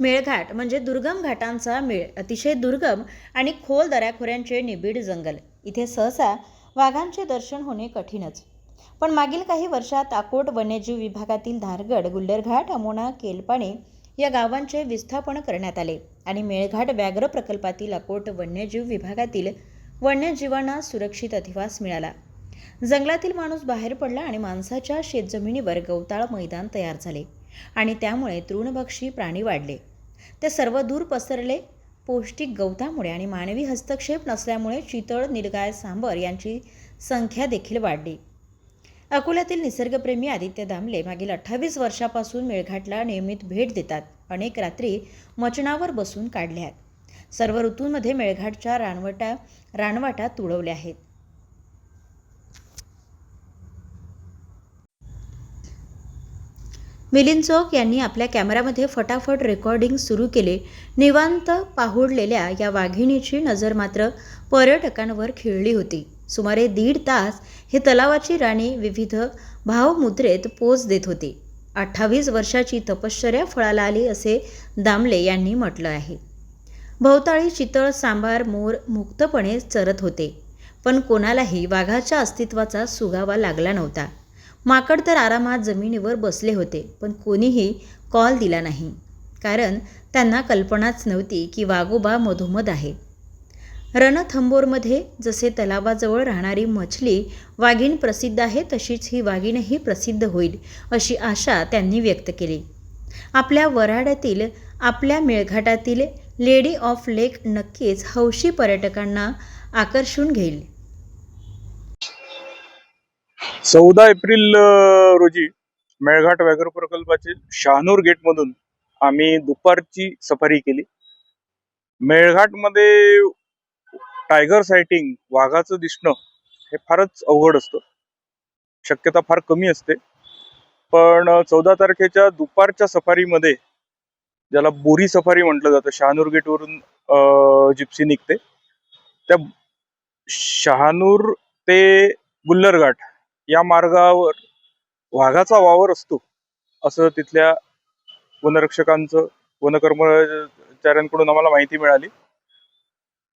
मेळघाट म्हणजे दुर्गम घाटांचा मेळ अतिशय दुर्गम आणि खोल दऱ्याखोऱ्यांचे निबिड जंगल. इथे सहसा वाघांचे दर्शन होणे कठीणच. पण मागील काही वर्षात अकोट वन्यजीव विभागातील धारगड गुल्लरघाट अमोणा केलपाणे या गावांचे विस्थापन करण्यात आले आणि मेळघाट व्याघ्र प्रकल्पातील अकोट वन्यजीव विभागातील वन्यजीवांना सुरक्षित अधिवास मिळाला. जंगलातील माणूस बाहेर पडला आणि माणसाच्या शेतजमिनीवर गवताळ मैदान तयार झाले. आणि त्यामुळे तृणभक्षी प्राणी वाढले. ते सर्व दूर पसरले. पौष्टिक गवतामुळे आणि मानवी हस्तक्षेप नसल्यामुळे चितळ निलगाय सांबर यांची संख्या देखील वाढली. अकोल्यातील निसर्गप्रेमी आदित्य दामले मागील अठ्ठावीस वर्षापासून मेळघाटला नियमित भेट देतात. अनेक रात्री मचणावर बसून काढल्या आहेत सर्व ऋतूंमध्ये मेळघाटच्या रानवटा रानवाटा तुडवल्या आहेत. मिलिंद चौक यांनी आपल्या कॅमेऱ्यामध्ये फटाफट रेकॉर्डिंग सुरू केले. निवांत पाहुडलेल्या या वाघिणीची नजर मात्र पर्यटकांवर खिळली होती. सुमारे दीड तास हे तलावाची राणी विविध भावमुद्रेत पोच देत होती. अठ्ठावीस वर्षाची तपश्चर्या फळाला आली असे दामले यांनी म्हटलं आहे. भोवताळी चितळ सांबार मोर मुक्तपणे चरत होते. पण कोणालाही वाघाच्या अस्तित्वाचा सुगावा लागला नव्हता. माकड तर आरामात जमिनीवर बसले होते पण कोणीही कॉल दिला नाही. कारण त्यांना कल्पनाच नव्हती की वाघोबा मधोमध आहे. रणथंबोरमध्ये जसे तलावाजवळ राहणारी मछली वाघीण प्रसिद्ध आहे तशीच ही वाघीणही प्रसिद्ध होईल अशी आशा त्यांनी व्यक्त केली. आपल्या वऱ्हाड्यातील आपल्या मेळघाटातील लेडी ऑफ लेक नक्कीच हौशी पर्यटकांना आकर्षून घेईल. चौदा एप्रिल रोजी मेळघाट व्याघ्र प्रकल्पाचे शहानूर गेट मधून आम्ही दुपारची सफारी केली. मेळघाटमध्ये टायगर सायटिंग वाघाचं दिसणं हे फारच अवघड असतं. शक्यता फार कमी असते. पण चौदा तारखेच्या दुपारच्या सफारीमध्ये ज्याला बोरी सफारी म्हटलं जातं शहानूर गेटवरून जिप्सी निघते. त्या शहानूर ते गुल्लरघाट या मार्गावर वाघाचा वावर असतो असं तिथल्या वनरक्षकांचं वनकर्मचाऱ्यांकडून आम्हाला माहिती मिळाली.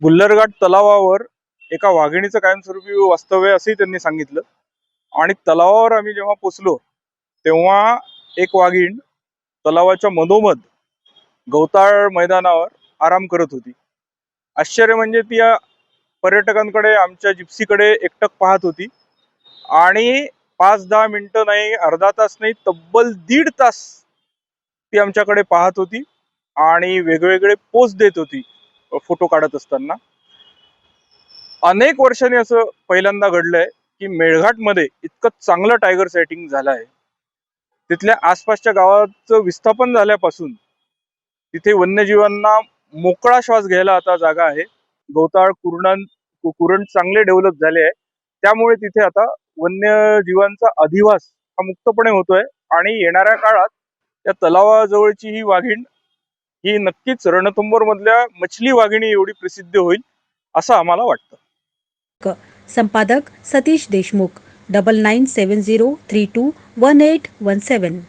गुल्लरघाट तलावावर एका वाघिणीचं कायमस्वरूपी वास्तव्य असंही त्यांनी सांगितलं. आणि तलावावर आम्ही जेव्हा पोचलो तेव्हा एक वाघीण तलावाच्या मधोमध गवताळ मैदानावर आराम करत होती. आश्चर्य म्हणजे ती या पर्यटकांकडे आमच्या जिप्सीकडे एकटक पाहत होती. आणि पाच दहा मिनटं नाही अर्धा तास नाही तब्बल दीड तास ती आमच्याकडे पाहत होती आणि वेगवेगळे पोस्ट देत होती फोटो काढत असताना. अनेक वर्षांनी असं पहिल्यांदा घडलंय की मेळघाटमध्ये इतकं चांगलं टायगर सेटिंग झालं आहे तिथल्या आसपासच्या गावाचं विस्थापन झाल्यापासून तिथे वन्यजीवांना मोकळा श्वास घ्यायला आता जागा आहे. गवताळ कुरण कुरण चांगले डेव्हलप झाले आहे. त्यामुळे तिथे आता वन्यजीवांचा अधिवास हा मुक्तपणे होतोय आणि येणाऱ्या काळात त्या तलावाजवळची ही वाघीण ही नक्कीच रणथुंबर मधल्या मछली वाघिणी एवढी प्रसिद्ध होईल असं आम्हाला वाटतं. संपादक Satish Deshmukh double nine seven zero three two one eight one seven